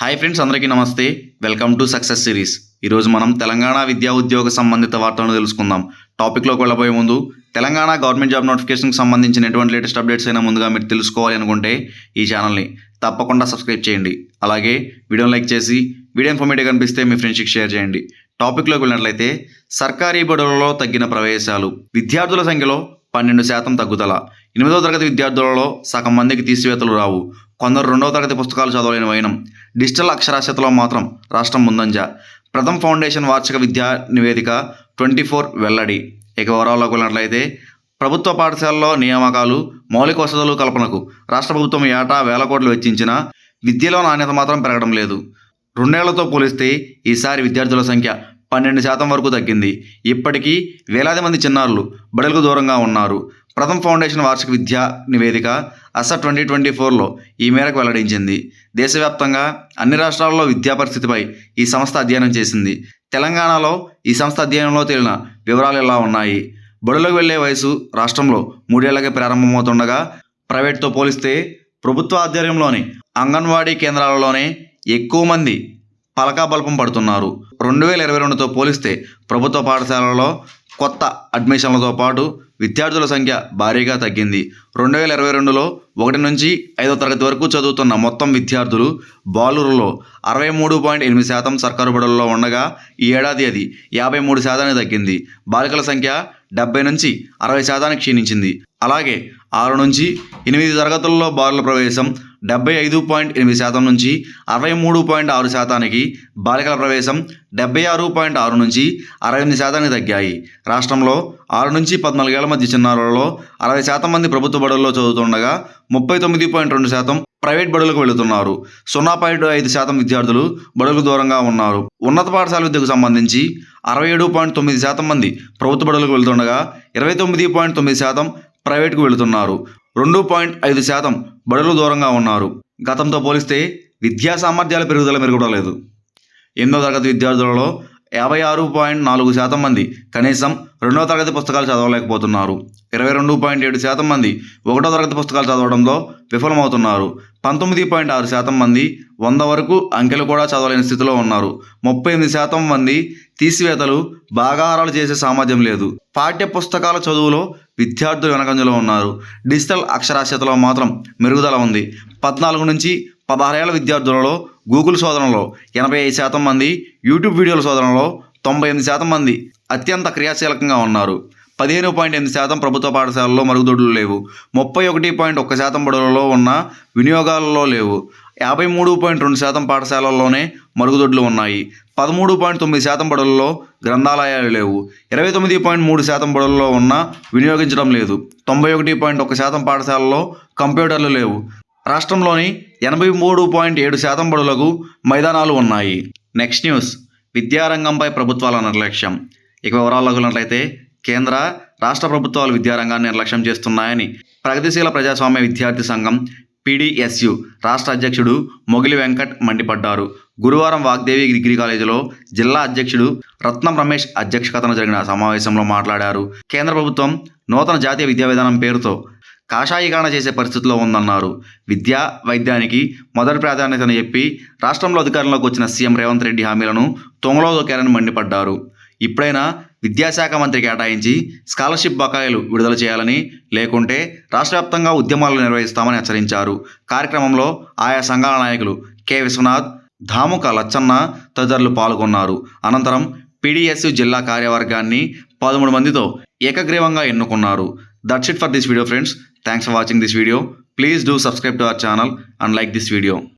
Hi friends అందరికీ నమస్తే. Welcome to success series. ఈరోజు మనం తెలంగాణ విద్యా ఉద్యోగ సంబంధిత వార్తలను తెలుసుకుందాం. టాపిక్లోకి వెళ్ళబోయే ముందు తెలంగాణ గవర్నమెంట్ జాబ్ నోటిఫికేషన్కి సంబంధించిన ఎటువంటి లేటెస్ట్ అప్డేట్స్ అయినా ముందుగా మీరు తెలుసుకోవాలి అనుకుంటే ఈ ఛానల్ని తప్పకుండా సబ్స్క్రైబ్ చేయండి. అలాగే వీడియోని లైక్ చేసి వీడియో ఇన్ఫర్మేటివ్ కనిపిస్తే మీ ఫ్రెండ్స్కి షేర్ చేయండి. టాపిక్లోకి వెళ్ళినట్లయితే సర్కారీ బడులలో తగ్గిన ప్రవేశాలు. విద్యార్థుల సంఖ్యలో పన్నెండు శాతం తగ్గుదల. ఎనిమిదవ తరగతి విద్యార్థులలో సగం మందికి తీసివేతలు రావు. కొందరు రెండవ తరగతి పుస్తకాలు చదవలేని వైనం. డిజిటల్ అక్షరాస్యతలో మాత్రం రాష్ట్రం ముందంజ. ప్రథమ్ ఫౌండేషన్ వార్షిక విద్యా నివేదిక ట్వంటీ ఫోర్ వెల్లడి. ఇక వివరాల్లోకి వెళ్ళినట్లయితే ప్రభుత్వ పాఠశాలలో నియామకాలు మౌలిక వసతులు కల్పనకు రాష్ట్ర ప్రభుత్వం ఏటా వేల కోట్లు వెచ్చించిన విద్యలో నాణ్యత మాత్రం పెరగడం లేదు. రెండేళ్ళతో పోలిస్తే ఈసారి విద్యార్థుల సంఖ్య పన్నెండు శాతం వరకు తగ్గింది. ఇప్పటికీ వేలాది మంది చిన్నారులు బడులకు దూరంగా ఉన్నారు. ప్రథమ్ ఫౌండేషన్ వార్షిక విద్యా నివేదిక అస ట్వంటీ ట్వంటీ ఫోర్లో ఈ మేరకు వెల్లడించింది. దేశవ్యాప్తంగా అన్ని రాష్ట్రాల్లో విద్యా పరిస్థితిపై ఈ సంస్థ అధ్యయనం చేసింది. తెలంగాణలో ఈ సంస్థ అధ్యయనంలో తేలిన వివరాలు ఇలా ఉన్నాయి? బడులకు వెళ్ళే వయసు రాష్ట్రంలో మూడేళ్ళకే ప్రారంభమవుతుండగా ప్రైవేట్తో పోలిస్తే ప్రభుత్వ ఆధ్వర్యంలోని అంగన్వాడీ కేంద్రాలలోనే ఎక్కువ మంది పలకా బల్పం పడుతున్నారు. రెండు వేల ఇరవై రెండుతో పోలిస్తే ప్రభుత్వ పాఠశాలలో కొత్త అడ్మిషన్లతో పాటు విద్యార్థుల సంఖ్య భారీగా తగ్గింది. రెండు వేల ఇరవై రెండులో ఒకటి నుంచి ఐదో తరగతి వరకు చదువుతున్న మొత్తం విద్యార్థులు బాలురులో అరవై మూడు పాయింట్ ఎనిమిది శాతం సర్కారు బడుల్లో ఉండగా ఈ ఏడాది అది యాభై మూడు శాతానికి తగ్గింది. బాలికల సంఖ్య డెబ్బై నుంచి అరవై శాతానికి క్షీణించింది. అలాగే ఆరు నుంచి ఎనిమిది తరగతుల్లో బాలుల ప్రవేశం డెబ్బై ఐదు పాయింట్ ఎనిమిది శాతం నుంచి అరవై మూడు పాయింట్ ఆరు శాతానికి బాలికల ప్రవేశం డెబ్బై ఆరు పాయింట్ ఆరు నుంచి అరవై ఎనిమిది శాతానికి తగ్గాయి. రాష్ట్రంలో ఆరు నుంచి పద్నాలుగేళ్ళ మధ్య చిన్నారులలో అరవై శాతం మంది ప్రభుత్వ బడుల్లో చదువుతుండగా ముప్పై తొమ్మిది పాయింట్ రెండు శాతం ప్రైవేట్ బడులకు వెళుతున్నారు. సున్నా పాయింట్ ఐదు శాతం విద్యార్థులు బడులకు దూరంగా ఉన్నారు. ఉన్నత పాఠశాల విద్యకు సంబంధించి అరవై ఏడు పాయింట్ తొమ్మిది శాతం మంది ప్రభుత్వ బడులకు వెళుతుండగా ఇరవై తొమ్మిది పాయింట్ తొమ్మిది శాతం ప్రైవేట్కు వెళుతున్నారు. రెండు పాయింట్ ఐదు శాతం బడులు దూరంగా ఉన్నారు. గతంతో పోలిస్తే విద్యా సామర్థ్యాల పెరుగుదల మెరుగుపడలేదు. ఎనిమిదో తరగతి విద్యార్థులలో యాభై ఆరు పాయింట్ నాలుగు శాతం మంది కనీసం రెండవ తరగతి పుస్తకాలు చదవలేకపోతున్నారు. ఇరవై రెండు పాయింట్ ఏడు శాతం మంది ఒకటో తరగతి పుస్తకాలు చదవడంలో విఫలమవుతున్నారు. పంతొమ్మిది పాయింట్ ఆరు శాతం మంది వంద వరకు అంకెలు కూడా చదవలేని స్థితిలో ఉన్నారు. ముప్పై ఎనిమిది శాతం మంది తీసివేతలు బాగాహారాలు చేసే సామర్థ్యం లేదు. పాఠ్య పుస్తకాల చదువులో విద్యార్థులు వెనకంజలో ఉన్నారు. డిజిటల్ అక్షరాస్యతలో మాత్రం మెరుగుదల ఉంది. పద్నాలుగు నుంచి పదహారేళ్ళ విద్యార్థులలో గూగుల్ శోధనలో ఎనభై ఐదు శాతం మంది యూట్యూబ్ వీడియోల శోధనలో తొంభై ఎనిమిది శాతం మంది అత్యంత క్రియాశీలకంగా ఉన్నారు. పదిహేను పాయింట్ ఎనిమిది శాతం ప్రభుత్వ పాఠశాలల్లో మరుగుదొడ్లు లేవు. ముప్పై ఒకటి పాయింట్ ఒక్క శాతం బడులలో ఉన్న వినియోగాలలో లేవు. యాభై మూడు పాయింట్ రెండు శాతం పాఠశాలల్లోనే మరుగుదొడ్లు ఉన్నాయి. పదమూడు పాయింట్ తొమ్మిది శాతం బడులలో గ్రంథాలయాలు లేవు. ఇరవై తొమ్మిది పాయింట్ మూడు శాతం బడులలో ఉన్న వినియోగించడం లేదు. తొంభై ఒకటి పాయింట్ ఒక శాతం పాఠశాలలో కంప్యూటర్లు లేవు. రాష్ట్రంలోని ఎనభై మూడు పాయింట్ ఏడు శాతం బడులకు మైదానాలు ఉన్నాయి. Next news. విద్యారంగంపై ప్రభుత్వాల నిర్లక్ష్యం. ఇక వివరాలకున్నట్లయితే కేంద్ర రాష్ట్ర ప్రభుత్వాలు విద్యారంగాన్ని నిర్లక్ష్యం చేస్తున్నాయని ప్రగతిశీల ప్రజాస్వామ్య విద్యార్థి సంఘం పీడీఎస్యు రాష్ట్ర అధ్యక్షుడు మొగిలి వెంకట్ మండిపడ్డారు. గురువారం వాగ్దేవి డిగ్రీ కాలేజీలో జిల్లా అధ్యక్షుడు రత్నం రమేష్ అధ్యక్షతన జరిగిన సమావేశంలో మాట్లాడారు. కేంద్ర ప్రభుత్వం నూతన జాతీయ విద్యా విధానం పేరుతో కాషాయీకరణ చేసే పరిస్థితిలో ఉందన్నారు. విద్యా వైద్యానికి మొదటి ప్రాధాన్యతను చెప్పి రాష్ట్రంలో అధికారంలోకి వచ్చిన సీఎం రేవంత్ రెడ్డి హామీలను తొంగలో దొక్కారని మండిపడ్డారు. ఇప్పుడైనా విద్యాశాఖ మంత్రి కేటాయించి స్కాలర్షిప్ బకాయిలు విడుదల చేయాలని లేకుంటే రాష్ట్ర వ్యాప్తంగా ఉద్యమాలు నిర్వహిస్తామని హెచ్చరించారు. కార్యక్రమంలో ఆయా సంఘాల నాయకులు కె. విశ్వనాథ్ ధాముక లచ్చన్న తదితరులు పాల్గొన్నారు. అనంతరం పీడిఎస్ జిల్లా కార్యవర్గాన్ని పదమూడు మందితో ఏకగ్రీవంగా ఎన్నుకున్నారు. That's it for this video friends. Thanks for watching this video. Please do subscribe to our channel and like this video.